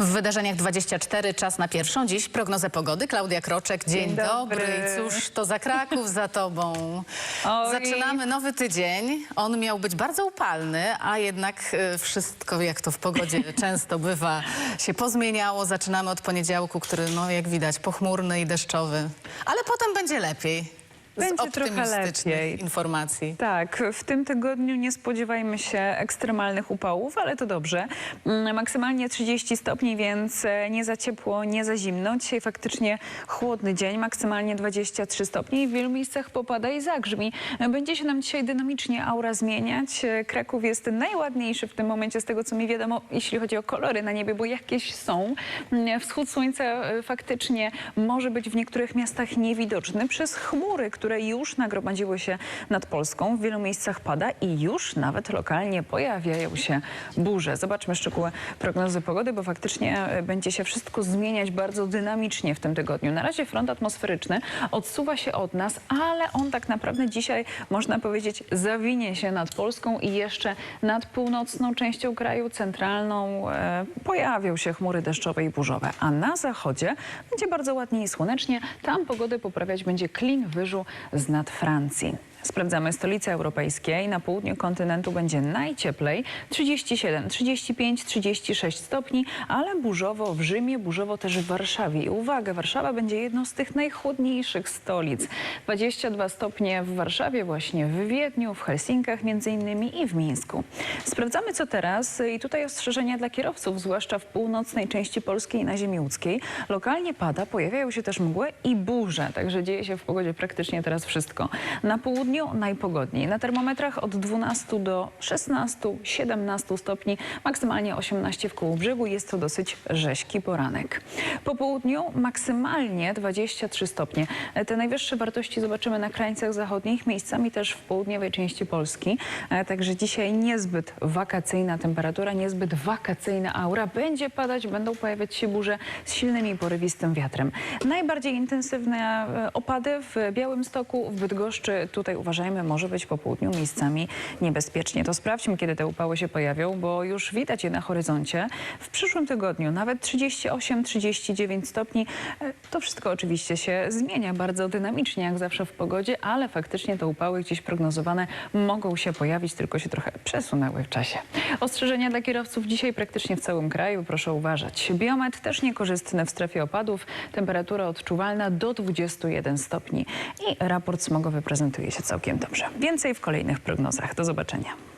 W wydarzeniach 24 czas na pierwszą. Dziś prognozę pogody. Klaudia Kroczek, dzień, Dzień dobry. Cóż, to za Kraków za tobą. Oj. Zaczynamy nowy tydzień. On miał być bardzo upalny, a jednak e, wszystko, jak to w pogodzie często bywa, się pozmieniało. Zaczynamy od poniedziałku, który, no jak widać, pochmurny i deszczowy. Ale potem będzie lepiej. Będzie trochę lepiej. informacji. Tak, w tym tygodniu nie spodziewajmy się ekstremalnych upałów, ale to dobrze. Mm, Maksymalnie 30 stopni, więc e, nie za ciepło, nie za zimno. Dzisiaj faktycznie chłodny dzień, maksymalnie 23 stopni. W wielu miejscach popada i zagrzmi. Będzie się nam dzisiaj dynamicznie aura zmieniać. E, Kraków jest najładniejszy w tym momencie z tego, co mi wiadomo, jeśli chodzi o kolory na niebie, bo jakieś są. Mm, Wschód słońca e, faktycznie może być w niektórych miastach niewidoczny przez chmury, które już nagromadziły się nad Polską. W wielu miejscach pada i już nawet lokalnie pojawiają się burze. Zobaczmy szczegóły prognozy pogody, bo faktycznie e, będzie się wszystko zmieniać bardzo dynamicznie w tym tygodniu. Na razie front atmosferyczny odsuwa się od nas, ale on tak naprawdę dzisiaj, można powiedzieć, zawinie się nad Polską i jeszcze nad północną częścią kraju, centralną, e, pojawią się chmury deszczowe i burzowe. A na zachodzie będzie bardzo ładnie i słonecznie. Tam pogodę poprawiać będzie klin wyżu z nad Francji. Sprawdzamy stolice europejskie i na południu kontynentu będzie najcieplej 37, 35, 36 stopni, ale burzowo w Rzymie, burzowo też w Warszawie. I uwaga, Warszawa będzie jedną z tych najchłodniejszych stolic. 22 stopnie w Warszawie, właśnie w Wiedniu, w Helsinkach między innymi i w Mińsku. Sprawdzamy co teraz i tutaj ostrzeżenia dla kierowców, zwłaszcza w północnej części Polski i na ziemi łódzkiej. Lokalnie pada, pojawiają się też mgły i burze, także dzieje się w pogodzie praktycznie teraz wszystko. Na południu najpogodniej. Na termometrach od 12 do 16, 17 stopni, maksymalnie 18 w Kołobrzegu. Jest to dosyć rześki poranek. Po południu maksymalnie 23 stopnie. Te najwyższe wartości zobaczymy na krańcach zachodnich, miejscami też w południowej części Polski. E, Także dzisiaj niezbyt wakacyjna temperatura, niezbyt wakacyjna aura. Będzie padać, będą pojawiać się burze z silnym i porywistym wiatrem. Najbardziej intensywne e, opady w Białymstoku, w Bydgoszczy. Tutaj uważajmy, może być po południu miejscami niebezpiecznie. To sprawdźmy, kiedy te upały się pojawią, bo już widać je na horyzoncie. W przyszłym tygodniu nawet 38-39 stopni. E, To wszystko oczywiście się zmienia bardzo dynamicznie, jak zawsze w pogodzie, ale faktycznie te upały gdzieś prognozowane mogą się pojawić, tylko się trochę przesunęły w czasie. Ostrzeżenia dla kierowców dzisiaj praktycznie w całym kraju. Proszę uważać. Biometr też niekorzystny w strefie opadów. Temperatura odczuwalna do 21 stopni. I raport smogowy prezentuje się całkiem dobrze. Więcej w kolejnych prognozach. Do zobaczenia.